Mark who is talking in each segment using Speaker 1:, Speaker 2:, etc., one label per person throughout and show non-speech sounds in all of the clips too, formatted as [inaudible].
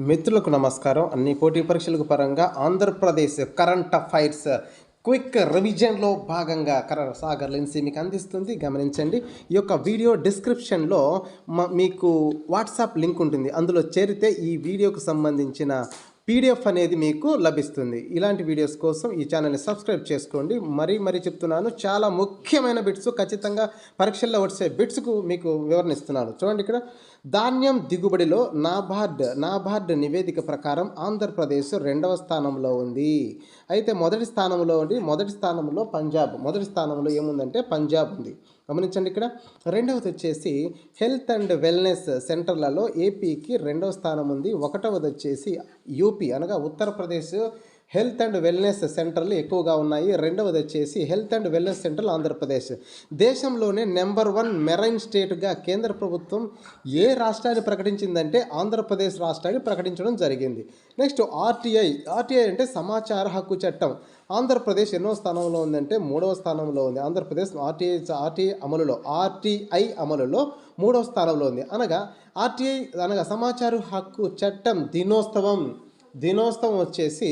Speaker 1: మిత్రులకు నమస్కారం. అన్ని పోటీ పరీక్షలకు పరంగా ఆంధ్రప్రదేశ్ కరెంట్ అఫైర్స్ క్విక్ రివిజన్లో భాగంగా కర సాగర్ లెన్సీ మీకు అందిస్తుంది. గమనించండి ఈ యొక్క వీడియో డిస్క్రిప్షన్లో మ- మీకు వాట్సాప్ లింక్ ఉంటుంది. అందులో చేరితే ఈ వీడియోకు సంబంధించిన పీడిఎఫ్ అనేది మీకు లభిస్తుంది. ఇలాంటి వీడియోస్ కోసం ఈ ఛానల్ని సబ్స్క్రైబ్ చేసుకోండి. మరీ మరీ చెప్తున్నాను చాలా ముఖ్యమైన బిట్స్ ఖచ్చితంగా పరీక్షల్లో వచ్చే బిట్స్కు మీకు వివరణ ఇస్తున్నాను చూడండి ఇక్కడ. ధాన్యం దిగుబడిలో నాబార్డ్ నాబార్డ్ నివేదిక ప్రకారం ఆంధ్రప్రదేశ్ రెండవ స్థానంలో ఉంది. అయితే మొదటి స్థానంలో ఉండి మొదటి స్థానంలో పంజాబ్. మొదటి స్థానంలో ఏముందంటే పంజాబ్ ఉంది. గమనించండి ఇక్కడ. రెండవది వచ్చేసి హెల్త్ అండ్ వెల్నెస్ సెంటర్లలో ఏపీకి రెండవ స్థానం ఉంది. ఒకటవది వచ్చేసి యూపీ అనగా ఉత్తరప్రదేశ్ హెల్త్ అండ్ వెల్నెస్ సెంటర్లు ఎక్కువగా ఉన్నాయి. రెండవది వచ్చేసి హెల్త్ అండ్ వెల్నెస్ సెంటర్లు ఆంధ్రప్రదేశ్. దేశంలోనే నెంబర్ వన్ మెరైన్ స్టేట్గా కేంద్ర ప్రభుత్వం ఏ రాష్ట్రాన్ని ప్రకటించిందంటే ఆంధ్రప్రదేశ్ రాష్ట్రాన్ని ప్రకటించడం జరిగింది. Next RTI. ఆర్టీఐ అంటే సమాచార హక్కు చట్టం. ఆంధ్రప్రదేశ్ ఎన్నో స్థానంలో ఉందంటే మూడవ స్థానంలో ఉంది. ఆంధ్రప్రదేశ్ ఆర్టీఐ ఆర్టీఐ అమలులో ఆర్టీఐ అమలులో మూడవ స్థానంలో ఉంది. అనగా ఆర్టీఐ అనగా సమాచార హక్కు చట్టం దినోత్సవం. దినోత్సవం వచ్చేసి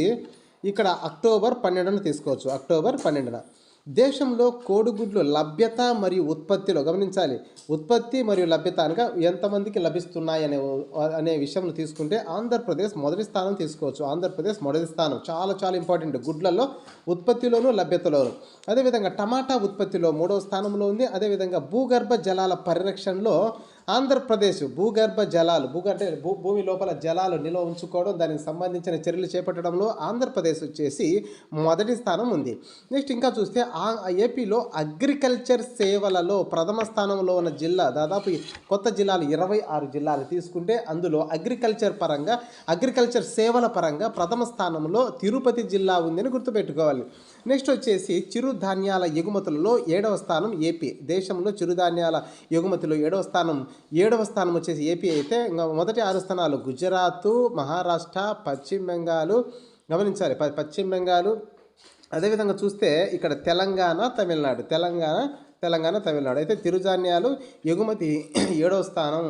Speaker 1: ఇక్కడ అక్టోబర్ పన్నెండున తీసుకోవచ్చు. అక్టోబర్ పన్నెండున. దేశంలో కోడిగుడ్లు లభ్యత మరియు ఉత్పత్తిలో గమనించాలి. ఉత్పత్తి మరియు లభ్యత అనగా ఎంతమందికి లభిస్తున్నాయి అనే అనే విషయం తీసుకుంటే ఆంధ్రప్రదేశ్ మొదటి స్థానం తీసుకోవచ్చు. ఆంధ్రప్రదేశ్ మొదటి స్థానం. చాలా చాలా ఇంపార్టెంట్. గుడ్లలో ఉత్పత్తిలోను లభ్యతలోను. అదేవిధంగా టమాటా ఉత్పత్తిలో మూడవ స్థానంలో ఉంది. అదేవిధంగా భూగర్భ జలాల పరిరక్షణలో ఆంధ్రప్రదేశ్ భూగర్భ జలాలు భూగర్భ అంటే భూ భూమి లోపల జలాలు నిల్వ ఉంచుకోవడం దానికి సంబంధించిన చర్యలు చేపట్టడంలో ఆంధ్రప్రదేశ్ వచ్చేసి మొదటి స్థానం ఉంది. నెక్స్ట్ ఇంకా చూస్తే ఆ ఏపీలో అగ్రికల్చర్ సేవలలో ప్రథమ స్థానంలో ఉన్న జిల్లా దాదాపు కొత్త జిల్లాలు ఇరవై ఆరు జిల్లాలు తీసుకుంటే అందులో అగ్రికల్చర్ పరంగా అగ్రికల్చర్ సేవల పరంగా ప్రథమ స్థానంలో తిరుపతి జిల్లా ఉందని గుర్తుపెట్టుకోవాలి. నెక్స్ట్ వచ్చేసి చిరుధాన్యాల ఎగుమతులలో ఏడవ స్థానం ఏపీ. దేశంలో చిరుధాన్యాల ఎగుమతిలో ఏడవ స్థానం ఏడవ స్థానం వచ్చేసి ఏపీ అయితే ఇంకా మొదటి ఆరు స్థానాలు గుజరాత్ మహారాష్ట్ర పశ్చిమ బెంగాల్ గమనించాలి. ప- పశ్చిమ బెంగాల్. అదేవిధంగా చూస్తే ఇక్కడ తెలంగాణ తమిళనాడు. తెలంగాణ తెలంగాణ తమిళనాడు. అయితే తిరుధాన్యాలు ఎగుమతి [clears throat] ఏడవ స్థానం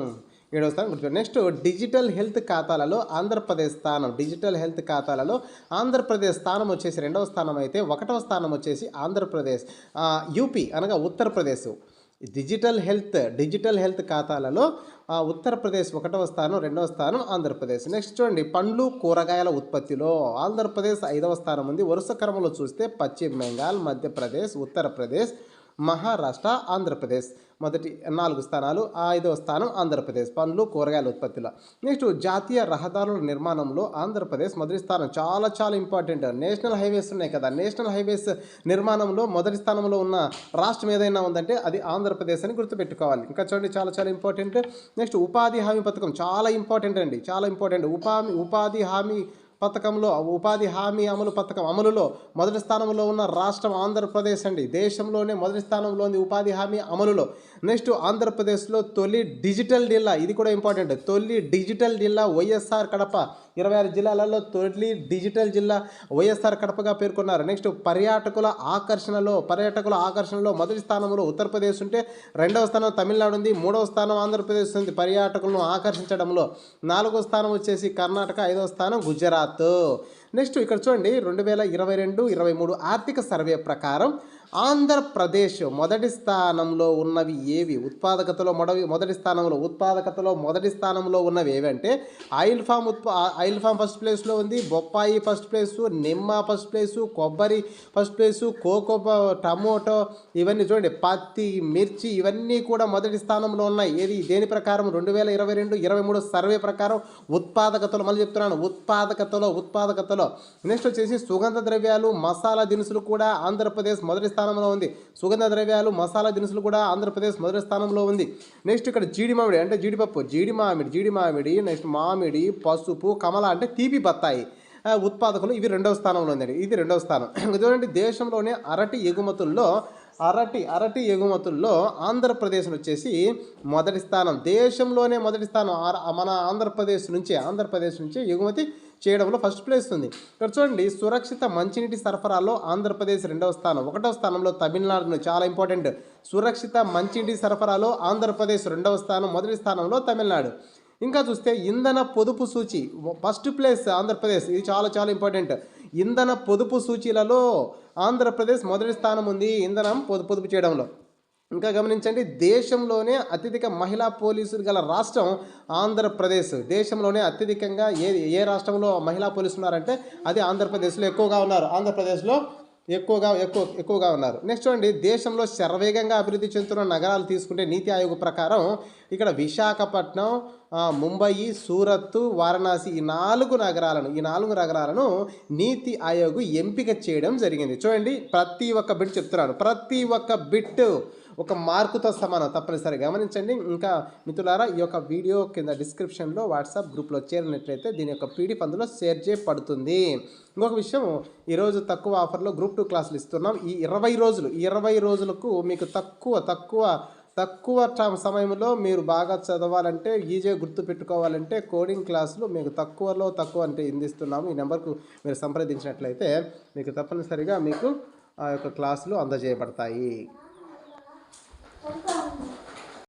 Speaker 1: ఏడవ స్థానం గుర్తు నెక్స్ట్ డిజిటల్ హెల్త్ ఖాతాలలో ఆంధ్రప్రదేశ్ స్థానం డిజిటల్ హెల్త్ ఖాతాలలో ఆంధ్రప్రదేశ్ స్థానం వచ్చేసి రెండవ స్థానం అయితే ఒకటవ స్థానం వచ్చేసి ఆంధ్రప్రదేశ్. యూపీ అనగా Uttar Pradesh. Digital health digital health ఖాతాలలో ఆ, ఉత్తరప్రదేశ్ ఒకటవ స్థానం రెండవ స్థానం ఆంధ్రప్రదేశ్. నెక్స్ట్ చూడండి పండ్లు కూరగాయల ఉత్పత్తిలో ఆంధ్రప్రదేశ్ ఐదవ స్థానం ఉంది. వరుస క్రమంలో చూస్తే పశ్చిమ బెంగాల్ మధ్యప్రదేశ్ ఉత్తరప్రదేశ్ మహారాష్ట్ర ఆంధ్రప్రదేశ్. మొదటి నాలుగు స్థానాలు ఐదవ స్థానం ఆంధ్రప్రదేశ్. పండ్లు కూరగాయల ఉత్పత్తిలో. నెక్స్ట్ జాతీయ రహదారుల నిర్మాణంలో ఆంధ్రప్రదేశ్ మొదటి స్థానం. చాలా చాలా ఇంపార్టెంట్. నేషనల్ హైవేస్ ఉన్నాయి కదా. నేషనల్ హైవేస్ నిర్మాణంలో మొదటి స్థానంలో ఉన్న రాష్ట్రం ఏదైనా ఉందంటే అది ఆంధ్రప్రదేశ్ అని గుర్తుపెట్టుకోవాలి. ఇంకా చూడండి చాలా చాలా ఇంపార్టెంట్. నెక్స్ట్ ఉపాధి హామీ పథకం. చాలా ఇంపార్టెంట్ అండి. చాలా ఇంపార్టెంట్. ఉపాధి ఉపాధి హామీ పథకంలో ఉపాధి హామీ అమలు పథకం అమలులో మొదటి స్థానంలో ఉన్న రాష్ట్రం ఆంధ్రప్రదేశ్ అండి. దేశంలోనే మొదటి స్థానంలో ఉంది ఉపాధి హామీ అమలులో. నెక్స్ట్ ఆంధ్రప్రదేశ్లో తొలి డిజిటల్ జిల్లా ఇది కూడా ఇంపార్టెంట్. తొలి డిజిటల్ జిల్లా వైఎస్ఆర్ కడప. ఇరవై ఆరు జిల్లాలలో తొలి డిజిటల్ జిల్లా వైఎస్ఆర్ కడపగా పేర్కొన్నారు. నెక్స్ట్ పర్యాటకుల ఆకర్షణలో పర్యాటకుల ఆకర్షణలో మొదటి స్థానంలో ఉత్తరప్రదేశ్ ఉంటే రెండవ స్థానం తమిళనాడు ఉంది మూడవ స్థానం ఆంధ్రప్రదేశ్ ఉంది. పర్యాటకులను ఆకర్షించడంలో నాలుగో స్థానం వచ్చేసి కర్ణాటక ఐదవ స్థానం గుజరాత్. నెక్స్ట్ ఇక్కడ చూడండి రెండు వేల ఇరవై రెండు ఇరవై మూడు ఆర్థిక సర్వే ప్రకారం ఆంధ్రప్రదేశ్ మొదటి స్థానంలో ఉన్నవి ఏవి? ఉత్పాదకతలో మొదటి మొదటి స్థానంలో ఉత్పాదకతలో మొదటి స్థానంలో ఉన్నవి ఏవంటే ఆయిల్ ఫామ్ ఉత్పా ఆయిల్ ఫామ్ ఫస్ట్ ప్లేస్లో ఉంది బొప్పాయి ఫస్ట్ ప్లేసు నిమ్మ ఫస్ట్ ప్లేసు కొబ్బరి ఫస్ట్ ప్లేసు కోకో టమోటో ఇవన్నీ చూడండి పత్తి మిర్చి ఇవన్నీ కూడా మొదటి స్థానంలో ఉన్నాయి. ఏది? దేని ప్రకారం? రెండు వేల ఇరవై రెండు ఇరవై మూడు సర్వే ప్రకారం ఉత్పాదకతలో మళ్ళీ చెప్తున్నాను. ఉత్పాదకతలో ఉత్పాదకతలో. నెక్స్ట్ వచ్చేసి సుగంధ ద్రవ్యాలు మసాలా దినుసులు కూడా ఆంధ్రప్రదేశ్ మొదటి స్థానంలో ఉంది. సుగంధ ద్రవ్యాలు మసాలా దినుసులు కూడా ఆంధ్రప్రదేశ్ మొదటి స్థానంలో ఉంది. నెక్స్ట్ ఇక్కడ జీడి మామిడి అంటే జీడిపప్పు జీడి మామిడి జీడి మామిడి నెక్స్ట్ మామిడి పసుపు కమల అంటే తీపి బత్తాయి. ఉత్పాదకులు ఇవి రెండవ స్థానంలో ఉందండి. ఇది రెండవ స్థానం. [clears throat] చూడండి దేశంలోనే అరటి ఎగుమతుల్లో అరటి అరటి ఎగుమతుల్లో ఆంధ్రప్రదేశ్ వచ్చేసి మొదటి స్థానం. దేశంలోనే మొదటి స్థానం. మన ఆంధ్రప్రదేశ్ నుంచి ఆంధ్రప్రదేశ్ నుంచి ఎగుమతి చేయడంలో ఫస్ట్ ప్లేస్ ఉంది. ఇక్కడ చూడండి సురక్షిత మంచినీటి సరఫరాలో ఆంధ్రప్రదేశ్ రెండవ స్థానం ఒకటవ స్థానంలో తమిళనాడును చాలా ఇంపార్టెంట్ సురక్షిత మంచినీటి సరఫరాలో ఆంధ్రప్రదేశ్ రెండవ స్థానం మొదటి స్థానంలో తమిళనాడు. ఇంకా చూస్తే ఇంధన పొదుపు సూచి ఫస్ట్ ప్లేస్ ఆంధ్రప్రదేశ్ ఇది చాలా చాలా ఇంపార్టెంట్ ఇంధన పొదుపు సూచీలలో ఆంధ్రప్రదేశ్ మొదటి స్థానం ఉంది ఇంధనం పొదు పొదుపు చేయడంలో. ఇంకా గమనించండి దేశంలోనే అత్యధిక మహిళా పోలీసులు గల రాష్ట్రం ఆంధ్రప్రదేశ్. దేశంలోనే అత్యధికంగా ఏ ఏ రాష్ట్రంలో మహిళా పోలీసులు ఉన్నారంటే అది ఆంధ్రప్రదేశ్లో ఎక్కువగా ఉన్నారు. ఆంధ్రప్రదేశ్లో ఎక్కువగా ఎక్కువ ఎక్కువగా ఉన్నారు. నెక్స్ట్ చూడండి దేశంలో శరవేగంగా అభివృద్ధి చెందుతున్న నగరాలు తీసుకుంటే నీతి ఆయోగ్ ప్రకారం ఇక్కడ విశాఖపట్నం ముంబయి సూరత్ వారణాసి ఈ నాలుగు నగరాలను ఈ నాలుగు నగరాలను నీతి ఆయోగ్ ఎంపిక చేయడం జరిగింది. చూడండి ప్రతి ఒక్క బిట్ చెప్తున్నాను. ప్రతి ఒక్క బిట్ ఒక మార్కుతో సమానం. తప్పనిసరి గమనించండి. ఇంకా మిత్రులారా ఈ యొక్క వీడియో కింద డిస్క్రిప్షన్లో వాట్సాప్ గ్రూప్లో చేరినట్లయితే దీని యొక్క పీడిఎఫ్ అందులో షేర్ చేయబడుతుంది. ఇంకొక విషయం ఈరోజు తక్కువ ఆఫర్లో గ్రూప్ టూ క్లాసులు ఇస్తున్నాం. ఈ ఇరవై రోజులు ఇరవై రోజులకు మీకు తక్కువ తక్కువ తక్కువ సమయంలో మీరు బాగా చదవాలంటే ఈజీగా గుర్తు పెట్టుకోవాలంటే కోడింగ్ క్లాసులు మీకు తక్కువలో తక్కువ అంటే అందిస్తున్నాము. ఈ నెంబర్కు మీరు సంప్రదించినట్లయితే మీకు తప్పనిసరిగా మీకు ఆ యొక్క క్లాసులు అందజేయబడతాయి.